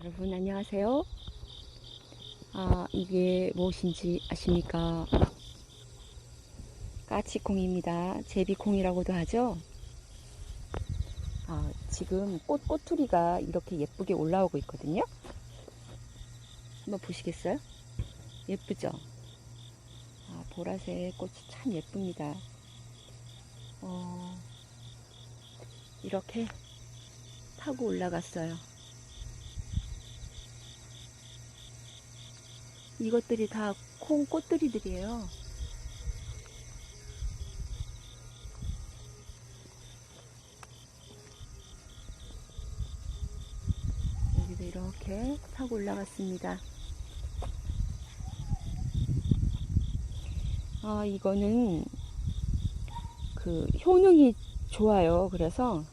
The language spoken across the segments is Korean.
여러분 안녕하세요. 아 이게 무엇인지 아십니까? 까치콩입니다. 제비콩이라고도 하죠. 아 지금 꽃 꼬투리가 이렇게 예쁘게 올라오고 있거든요. 한번 보시겠어요? 예쁘죠? 아 보라색 꽃이 참 예쁩니다. 어, 이렇게 타고 올라갔어요. 이것들이 다 콩 꽃들이들이에요. 여기도 이렇게 타고 올라갔습니다. 아, 이거는 그 효능이 좋아요. 그래서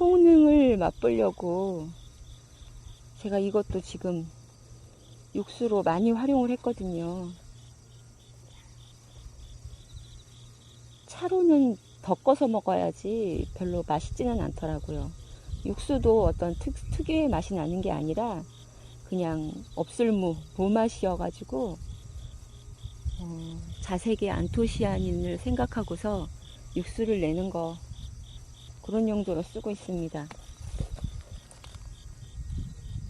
효능을 맛보려고 제가 이것도 지금 육수로 많이 활용을 했거든요. 차로는 덮어서 먹어야지 별로 맛있지는 않더라고요. 육수도 어떤 특, 특유의 맛이 나는 게 아니라 그냥 없을무, 무맛이어가지고 어, 자색의 안토시아닌을 생각하고서 육수를 내는 거 그런 용도로 쓰고 있습니다.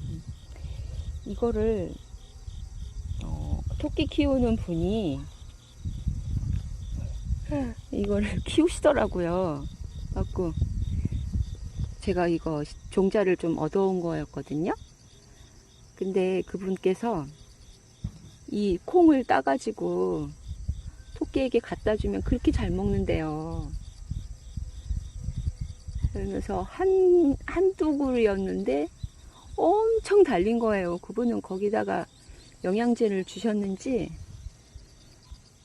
음. 이거를 어, 토끼 키우는 분이 이거를 키우시더라고요. 갖고 제가 이거 종자를 좀 얻어온 거였거든요. 근데 그분께서 이 콩을 따가지고 토끼에게 갖다 주면 그렇게 잘 먹는데요. 그러면서 한, 한두 그루였는데 엄청 달린 거예요. 그분은 거기다가 영양제를 주셨는지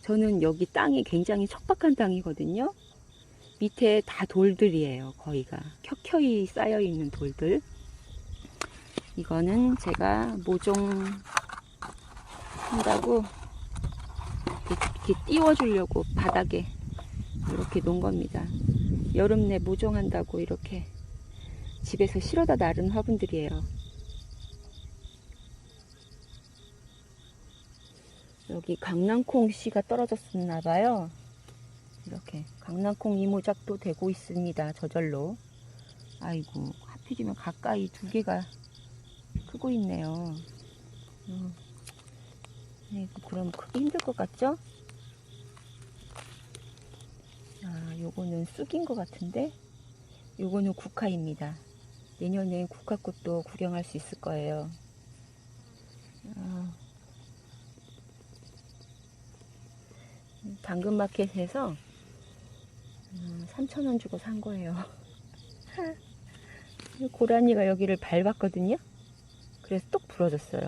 저는 여기 땅이 굉장히 척박한 땅이거든요. 밑에 다 돌들이에요. 거의가 켜켜이 쌓여 있는 돌들. 이거는 제가 모종 한다고 이렇게 띄워주려고 바닥에 이렇게 놓은 겁니다. 여름 내 모종한다고 이렇게 집에서 실어다 나른 화분들이에요. 여기 강낭콩 씨가 떨어졌었나 봐요. 이렇게 강낭콩 이모작도 되고 있습니다. 저절로. 아이고 하필이면 가까이 두 개가 크고 있네요. 음. 아이고 그럼 크기 힘들 것 같죠? 아 요거는 쑥인 것 같은데 요거는 국화입니다. 내년에 국화꽃도 구경할 수 있을 거예요. 아. 당근마켓에서 3,000원 주고 산 거예요. 고라니가 여기를 밟았거든요. 그래서 똑 부러졌어요.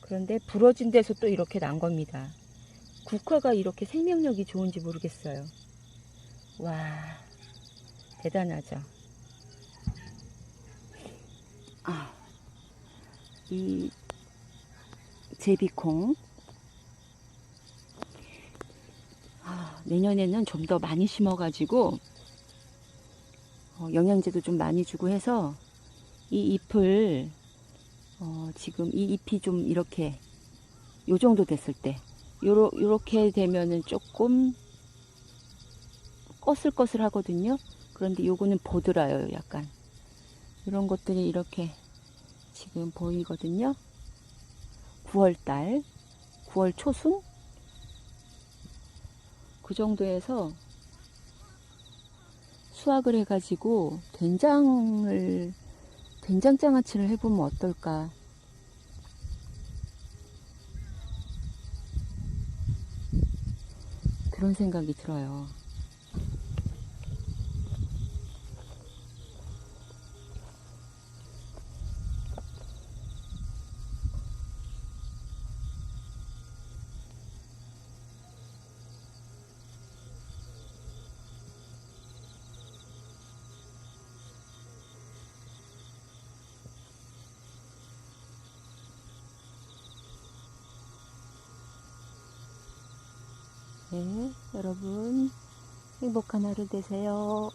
그런데 부러진 데서 또 이렇게 난 겁니다. 국화가 이렇게 생명력이 좋은지 모르겠어요. 와, 대단하죠. 아, 이 제비콩 내년에는 좀 더 많이 심어가지고 어, 영양제도 좀 많이 주고 해서 이 잎을 어, 지금 이 잎이 좀 이렇게 요 정도 됐을 때 요러, 요렇게 되면은 조금 꺼슬꺼슬 하거든요. 그런데 요거는 보드라요 약간. 이런 것들이 이렇게 지금 보이거든요. 9월달 9월 초순 그 정도에서 수확을 해가지고 된장을 된장 장아찌를 해보면 어떨까 그런 생각이 들어요. 네, 여러분 행복한 하루 되세요.